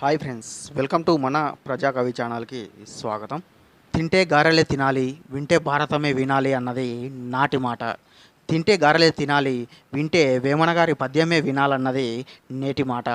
Hi friends welcome to మన ప్రజా కవి ఛానల్కి స్వాగతం. తింటే గారెలే తినాలి వింటే భారతమే వినాలి అన్నది నాటి మాట. తింటే గారెలే తినాలి వింటే వేమన గారి పద్యమే వినాలన్నది నేటి మాట.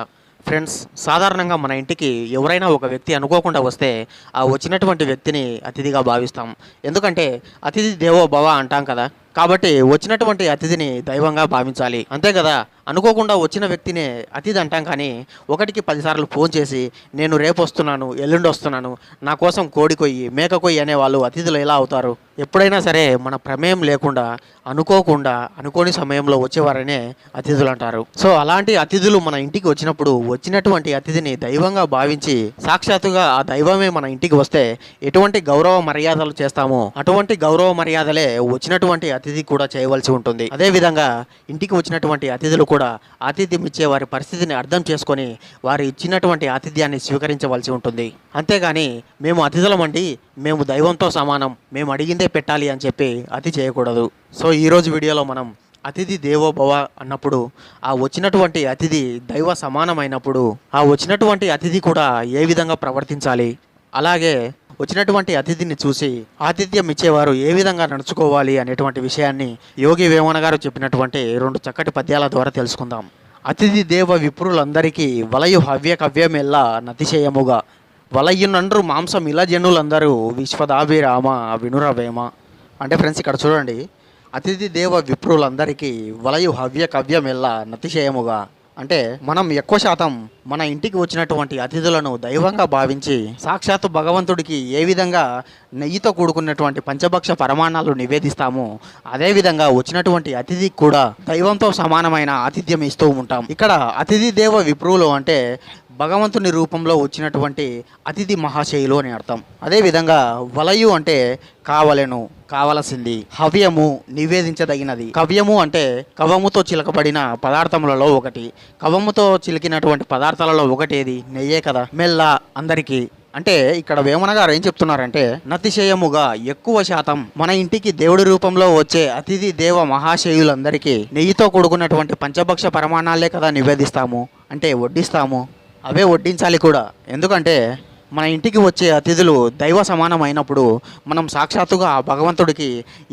ఫ్రెండ్స్ సాధారణంగా మన ఇంటికి ఎవరైనా ఒక వ్యక్తి అనుకోకుండా వస్తే ఆ వచ్చినటువంటి వ్యక్తిని అతిథిగా భావిస్తాం. ఎందుకంటే అతిథి దేవో భవ అంటాం కదా. కాబట్టి వచ్చినటువంటి అతిథిని దైవంగా భావించాలి. అంతే కదా? అనుకోకుండా వచ్చిన వ్యక్తినే అతిథి అంటాం కానీ ఒకటికి పదిసార్లు ఫోన్ చేసి నేను రేపు వస్తున్నాను ఎల్లుండి వస్తున్నాను నా కోసం కోడి కొయ్యి మేక కొయ్యి అనే వాళ్ళు అతిథులు ఎలా అవుతారు? ఎప్పుడైనా సరే మన ప్రమేయం లేకుండా అనుకోకుండా అనుకోని సమయంలో వచ్చేవారనే అతిథులు అంటారు. సో అలాంటి అతిథులు మన ఇంటికి వచ్చినప్పుడు వచ్చినటువంటి అతిథిని దైవంగా భావించి సాక్షాత్తుగా ఆ దైవమే మన ఇంటికి వస్తే ఎటువంటి గౌరవ మర్యాదలు చేస్తామో అటువంటి గౌరవ మర్యాదలే వచ్చినటువంటి అతిథి కూడా చేయవలసి ఉంటుంది. అదే విధంగా ఇంటికి వచ్చినటువంటి అతిథులు కూడా ఆతిథ్యం ఇచ్చే వారి పరిస్థితిని అర్థం చేసుకొని వారు ఇచ్చినటువంటి ఆతిథ్యాన్ని స్వీకరించవలసి ఉంటుంది. అంతేగాని మేము అతిథులమండి మేము దైవంతో సమానం మేము అడిగిందే పెట్టాలి అని చెప్పి అతి చేయకూడదు. సో ఈరోజు వీడియోలో మనం అతిథి దేవో భవ అన్నప్పుడు ఆ వచ్చినటువంటి అతిథి దైవ సమానమైనప్పుడు ఆ వచ్చినటువంటి అతిథి కూడా ఏ విధంగా ప్రవర్తించాలి అలాగే వచ్చినటువంటి అతిథిని చూసి ఆతిథ్యం ఇచ్చేవారు ఏ విధంగా నడుచుకోవాలి అనేటువంటి విషయాన్ని యోగి వేమన గారు చెప్పినటువంటి రెండు చక్కటి పద్యాల ద్వారా తెలుసుకుందాం. అతిథి దేవ విప్రులందరికీ వలయు హవ్య కవ్యమెల్లా నతిశయముగా. వలయ్యునండ్రు మాంసం ఇలా జనులందరూ విశ్వదాభిరామ వినురవేమ అంటే ఫ్రెండ్స్ ఇక్కడ చూడండి. అతిథి దేవ విప్రులందరికీ వలయు హవ్య కవ్యమెల్లా నతిశయముగా. అంటే మనం ఎక్కువ శాతం మన ఇంటికి వచ్చినటువంటి అతిథులను దైవంగా భావించి సాక్షాత్తు భగవంతుడికి ఏ విధంగా నెయ్యితో కూడుకున్నటువంటి పంచభక్ష పరమాణాలు నివేదిస్తామో అదేవిధంగా వచ్చినటువంటి అతిథికి కూడా దైవంతో సమానమైన ఆతిథ్యం ఇస్తూ ఉంటాం. ఇక్కడ అతిథి దేవ విప్రువులు అంటే భగవంతుని రూపంలో వచ్చినటువంటి అతిథి మహాశయులు అని అర్థం. అదేవిధంగా వలయు అంటే కావలెను కావలసింది హవ్యము నివేదించదగినది. కవ్యము అంటే కవముతో చిలకబడిన పదార్థములలో ఒకటి. కవముతో చిలికినటువంటి పదార్థాలలో ఒకటేది? నెయ్యే కదా. మెల్ల అందరికీ. అంటే ఇక్కడ వేమన గారు ఏం చెప్తున్నారంటే నతిశయముగా ఎక్కువ శాతం మన ఇంటికి దేవుడి రూపంలో వచ్చే అతిథి దేవ మహాశయులందరికీ నెయ్యితో కూడుకున్నటువంటి పంచభక్ష పరమాణాలే కదా నివేదిస్తాము. అంటే వడ్డిస్తాము. అవే వడ్డించాలి కూడా. ఎందుకంటే మన ఇంటికి వచ్చే అతిథులు దైవ సమానమైనప్పుడు మనం సాక్షాత్తుగా ఆ భగవంతుడికి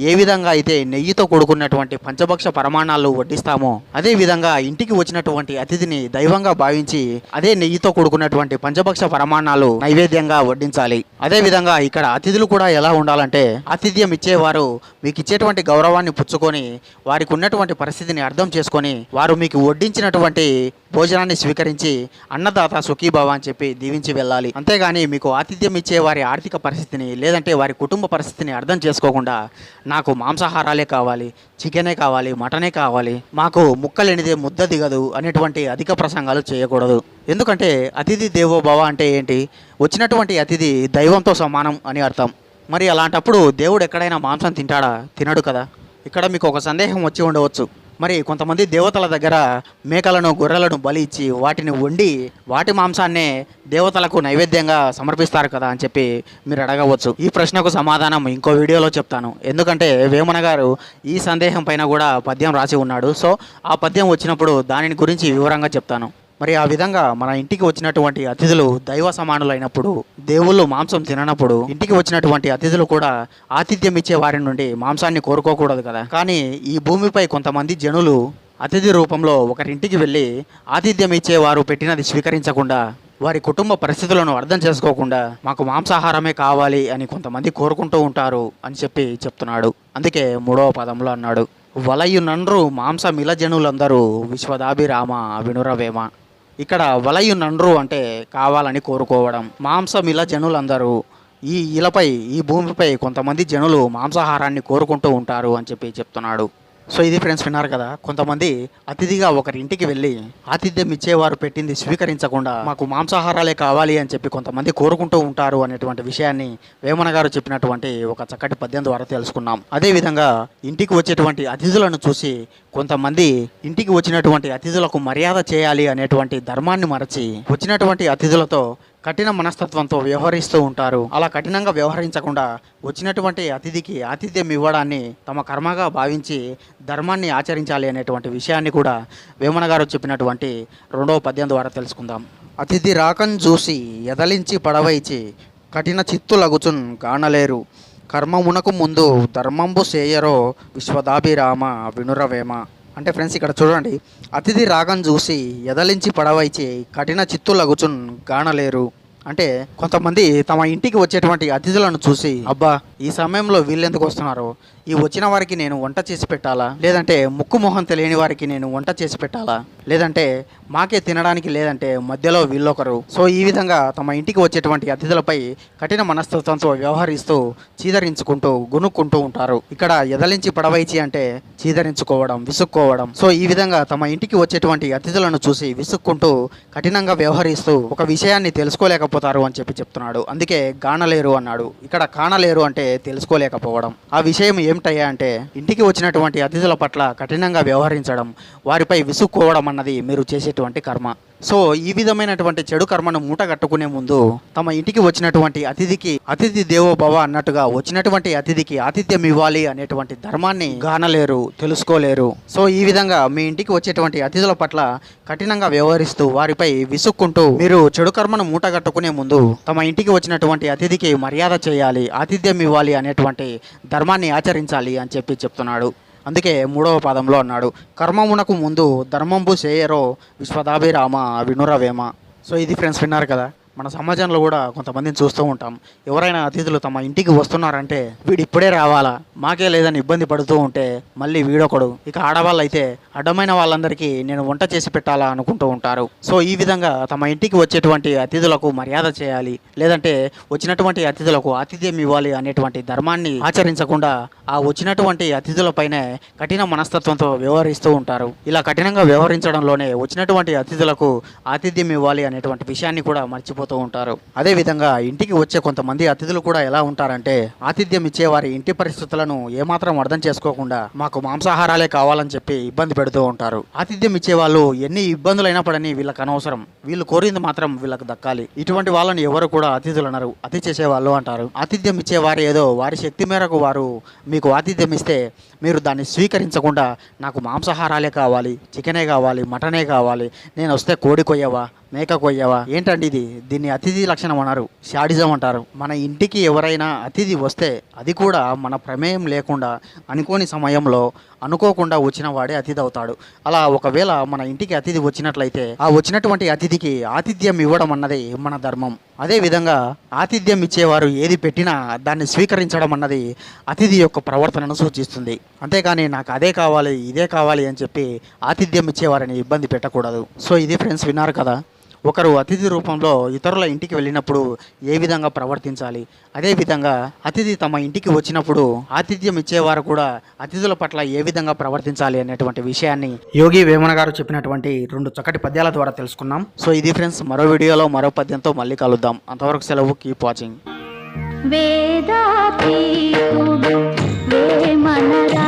ఏ విధంగా అయితే నెయ్యితో కూడుకున్నటువంటి పంచభక్ష పరమాణాలు వడ్డిస్తామో అదే విధంగా ఇంటికి వచ్చినటువంటి అతిథిని దైవంగా భావించి అదే నెయ్యితో కూడుకున్నటువంటి పంచభక్ష ప్రమాణాలు నైవేద్యంగా వడ్డించాలి. అదే విధంగా ఇక్కడ అతిథులు కూడా ఎలా ఉండాలంటే ఆతిథ్యం ఇచ్చేవారు మీకు ఇచ్చేటువంటి గౌరవాన్ని పుచ్చుకొని వారికి ఉన్నటువంటి పరిస్థితిని అర్థం చేసుకొని వారు మీకు వడ్డించినటువంటి భోజనాన్ని స్వీకరించి అన్నదాత సుఖీభావ అని చెప్పి దీవించి వెళ్ళాలి. అంతేగాని మీకు ఆతిథ్యం ఇచ్చే వారి ఆర్థిక పరిస్థితిని లేదంటే వారి కుటుంబ పరిస్థితిని అర్థం చేసుకోకుండా నాకు మాంసాహారాలే కావాలి చికెనే కావాలి మటనే కావాలి మాకు ముక్కలేనిదే ముద్ద దిగదు అనేటువంటి అధిక ప్రసంగాలు చేయకూడదు. ఎందుకంటే అతిథి దేవోభవ అంటే ఏంటి? వచ్చినటువంటి అతిథి దైవంతో సమానం అని అర్థం. మరి అలాంటప్పుడు దేవుడు ఎక్కడైనా మాంసం తింటాడా? తినడు కదా. ఇక్కడ మీకు ఒక సందేహం వచ్చి ఉండవచ్చు. మరి కొంతమంది దేవతల దగ్గర మేకలను గొర్రెలను బలి ఇచ్చి వాటిని వండి వాటి మాంసాన్నే దేవతలకు నైవేద్యంగా సమర్పిస్తారు కదా అని చెప్పి మీరు అడగవచ్చు. ఈ ప్రశ్నకు సమాధానం ఇంకో వీడియోలో చెప్తాను. ఎందుకంటే వేమన గారు ఈ సందేహం పైన కూడా పద్యం రాసి ఉన్నాడు. సో ఆ పద్యం వచ్చినప్పుడు దానిని గురించి వివరంగా చెప్తాను. మరి ఆ విధంగా మన ఇంటికి వచ్చినటువంటి అతిథులు దైవ సమానులైనప్పుడు దేవుళ్ళు మాంసం తిననప్పుడు ఇంటికి వచ్చినటువంటి అతిథులు కూడా ఆతిథ్యం ఇచ్చే వారి నుండి మాంసాన్ని కోరుకోకూడదు కదా. కానీ ఈ భూమిపై కొంతమంది జనులు అతిథి రూపంలో ఒకరింటికి వెళ్ళి ఆతిథ్యం ఇచ్చేవారు పెట్టినది స్వీకరించకుండా వారి కుటుంబ పరిస్థితులను అర్థం చేసుకోకుండా మాకు మాంసాహారమే కావాలి అని కొంతమంది కోరుకుంటూ ఉంటారు అని చెప్పి చెప్తున్నాడు. అందుకే మూడవ పదంలో అన్నాడు వలయు నండ్రు మాంసమిల జనులందరూ విశ్వదాభిరామ వినురవేమ. ఇక్కడ వలయు నండ్రు అంటే కావాలని కోరుకోవడం. మాంసం ఇలా జనులందరూ ఈ ఇలపై ఈ భూమిపై కొంతమంది జనులు మాంసాహారాన్ని కోరుకుంటూ ఉంటారు అని చెప్పి చెప్తున్నాడు. సో ఇది ఫ్రెండ్స్ విన్నారు కదా కొంతమంది అతిథిగా ఒకరి ఇంటికి వెళ్ళి ఆతిథ్యం ఇచ్చేవారు పెట్టింది స్వీకరించకుండా మాకు మాంసాహారాలే కావాలి అని చెప్పి కొంతమంది కోరుకుంటూ ఉంటారు అనేటువంటి విషయాన్ని వేమన గారు చెప్పినటువంటి ఒక చక్కటి పద్యం ద్వారా తెలుసుకున్నాం. అదేవిధంగా ఇంటికి వచ్చేటువంటి అతిథులను చూసి కొంతమంది ఇంటికి వచ్చినటువంటి అతిథులకు మర్యాద చేయాలి అనేటువంటి ధర్మాన్ని మరచి వచ్చినటువంటి అతిథులతో కఠిన మనస్తత్వంతో వ్యవహరిస్తూ ఉంటారు. అలా కఠినంగా వ్యవహరించకుండా వచ్చినటువంటి అతిథికి ఆతిథ్యం ఇవ్వడాన్ని తమ కర్మగా భావించి ధర్మాన్ని ఆచరించాలి అనేటువంటి విషయాన్ని కూడా వేమన గారు చెప్పినటువంటి రెండవ పద్యం ద్వారా తెలుసుకుందాం. అతిథి రాకం చూసి ఎదలించి పడవైచి కఠిన చిత్తులగుచున్ గానలేరు. కర్మమునకు ముందు ధర్మంబు సేయరో విశ్వదాభిరామ వినురవేమ. అంటే ఫ్రెండ్స్ ఇక్కడ చూడండి. అతిథి రాగం చూసి ఎదలించి పడవైచి కఠిన చిత్తులగుచున్ గానలేరు. అంటే కొంతమంది తమ ఇంటికి వచ్చేటువంటి అతిథులను చూసి అబ్బా ఈ సమయంలో వీళ్ళెందుకు వస్తున్నారో? ఈ వచ్చిన వారికి నేను వంట చేసి పెట్టాలా? లేదంటే ముక్కు మొహం తెలియని వారికి నేను వంట చేసి పెట్టాలా? లేదంటే మాకే తినడానికి లేదంటే మధ్యలో వీళ్ళొకరు. సో ఈ విధంగా తమ ఇంటికి వచ్చేటువంటి అతిథులపై కఠిన మనస్తత్వంతో వ్యవహరిస్తూ చీదరించుకుంటూ గునుక్కుంటూ ఉంటారు. ఇక్కడ ఎదలించి పడవైచి అంటే చీదరించుకోవడం విసుక్కోవడం. సో ఈ విధంగా తమ ఇంటికి వచ్చేటువంటి అతిథులను చూసి విసుక్కుంటూ కఠినంగా వ్యవహరిస్తూ ఒక విషయాన్ని తెలుసుకోలేకపోతారు అని చెప్పి చెప్తున్నాడు. అందుకే గానలేరు అన్నాడు. ఇక్కడ కానలేరు అంటే తెలుసుకోలేకపోవడం. ఆ విషయం ఏమిటయ్యా అంటే ఇంటికి వచ్చినటువంటి అతిథుల పట్ల కఠినంగా వ్యవహరించడం వారిపై విసుక్కోవడం అన్నది మీరు చేసేటువంటి కర్మ. సో ఈ విధమైనటువంటి చెడు కర్మను మూట కట్టుకునే ముందు తమ ఇంటికి వచ్చినటువంటి అతిథికి అతిథి దేవోభవ అన్నట్టుగా వచ్చినటువంటి అతిథికి ఆతిథ్యం ఇవ్వాలి అనేటువంటి ధర్మాన్ని గానలేరు తెలుసుకోలేరు. సో ఈ విధంగా మీ ఇంటికి వచ్చేటువంటి అతిథుల పట్ల కఠినంగా వ్యవహరిస్తూ వారిపై విసుక్కుంటూ మీరు చెడు కర్మను మూట కట్టుకునే ముందు తమ ఇంటికి వచ్చినటువంటి అతిథికి మర్యాద చేయాలి ఆతిథ్యం ఇవ్వాలి అనేటువంటి ధర్మాన్ని ఆచరించాలి అని చెప్పి చెప్తున్నాడు. అందుకే మూడవ పాదంలో అన్నాడు కర్మమునకు ముందు ధర్మంబు చేయరో విశ్వదాభిరామ వినురవేమ. సో ఇది ఫ్రెండ్స్ విన్నారు కదా? మన సమాజంలో కూడా కొంతమందిని చూస్తూ ఉంటాం. ఎవరైనా అతిథులు తమ ఇంటికి వస్తున్నారంటే వీడు ఇప్పుడే రావాలా? మాకే లేదని ఇబ్బంది పడుతూ ఉంటే మళ్ళీ వీడొకడు. ఇక ఆడవాళ్ళు అయితే అడ్డమైన వాళ్ళందరికీ నేను వంట చేసి పెట్టాలా అనుకుంటూ ఉంటారు. సో ఈ విధంగా తమ ఇంటికి వచ్చేటువంటి అతిథులకు మర్యాద చేయాలి. లేదంటే వచ్చినటువంటి అతిథులకు ఆతిథ్యం ఇవ్వాలి అనేటువంటి ధర్మాన్ని ఆచరించకుండా ఆ వచ్చినటువంటి అతిథులపైనే కఠిన మనస్తత్వంతో వ్యవహరిస్తూ ఉంటారు. ఇలా కఠినంగా వ్యవహరించడంలోనే వచ్చినటువంటి అతిథులకు ఆతిథ్యం ఇవ్వాలి అనేటువంటి విషయాన్ని కూడా వెళ్ళిపోతూ ఉంటారు. అదే విధంగా ఇంటికి వచ్చే కొంతమంది అతిథులు కూడా ఎలా ఉంటారంటే ఆతిథ్యం ఇచ్చే వారి ఇంటి పరిస్థితులను ఏమాత్రం అర్థం చేసుకోకుండా మాకు మాంసాహారాలే కావాలని చెప్పి ఇబ్బంది పెడుతూ ఉంటారు. ఆతిథ్యం ఇచ్చే వాళ్ళు ఎన్ని ఇబ్బందులైనా పడని వీళ్ళకి అనవసరం. వీళ్ళు కోరింది మాత్రం వీళ్ళకి దక్కాలి. ఇటువంటి వాళ్ళని ఎవరు కూడా అతిథులు అనరు. అతి చేసే వాళ్ళు అంటారు. ఆతిథ్యం ఇచ్చే వారు ఏదో వారి శక్తి మేరకు వారు మీకు ఆతిథ్యం ఇస్తే మీరు దాన్ని స్వీకరించకుండా నాకు మాంసాహారాలే కావాలి చికెనే కావాలి మటనే కావాలి నేను వస్తే కోడి కొయ్యవా మేక కొయ్యవా ఏంటండి ఇది? దీన్ని అతిథి లక్షణం అన్నారు. షాడిజం అంటారు. మన ఇంటికి ఎవరైనా అతిథి వస్తే అది కూడా మన ప్రమేయం లేకుండా అనుకోని సమయంలో అనుకోకుండా వచ్చిన వాడే అతిథి అవుతాడు. అలా ఒకవేళ మన ఇంటికి అతిథి వచ్చినట్లయితే ఆ వచ్చినటువంటి అతిథికి ఆతిథ్యం ఇవ్వడం అన్నది మన ధర్మం. అదే విధంగా ఆతిథ్యం ఇచ్చేవారు ఏది పెట్టినా దాన్ని స్వీకరించడం అన్నది అతిథి యొక్క ప్రవర్తనను సూచిస్తుంది. అంతేకాని నాకు అదే కావాలి ఇదే కావాలి అని చెప్పి ఆతిథ్యం ఇచ్చేవారిని ఇబ్బంది పెట్టకూడదు. సో ఇది ఫ్రెండ్స్ విన్నారు కదా. ఒకరు అతిథి రూపంలో ఇతరుల ఇంటికి వెళ్ళినప్పుడు ఏ విధంగా ప్రవర్తించాలి? అదేవిధంగా అతిథి తమ ఇంటికి వచ్చినప్పుడు ఆతిథ్యం ఇచ్చేవారు కూడా అతిథుల పట్ల ఏ విధంగా ప్రవర్తించాలి అనేటువంటి విషయాన్ని యోగి వేమన గారు చెప్పినటువంటి రెండు చక్కటి పద్యాల ద్వారా తెలుసుకున్నాం. సో ఇది ఫ్రెండ్స్ మరో వీడియోలో మరో పద్యంతో మళ్ళీ కలుద్దాం. అంతవరకు సెలవు కీప్ వాచింగ్ వేదా వేమనరా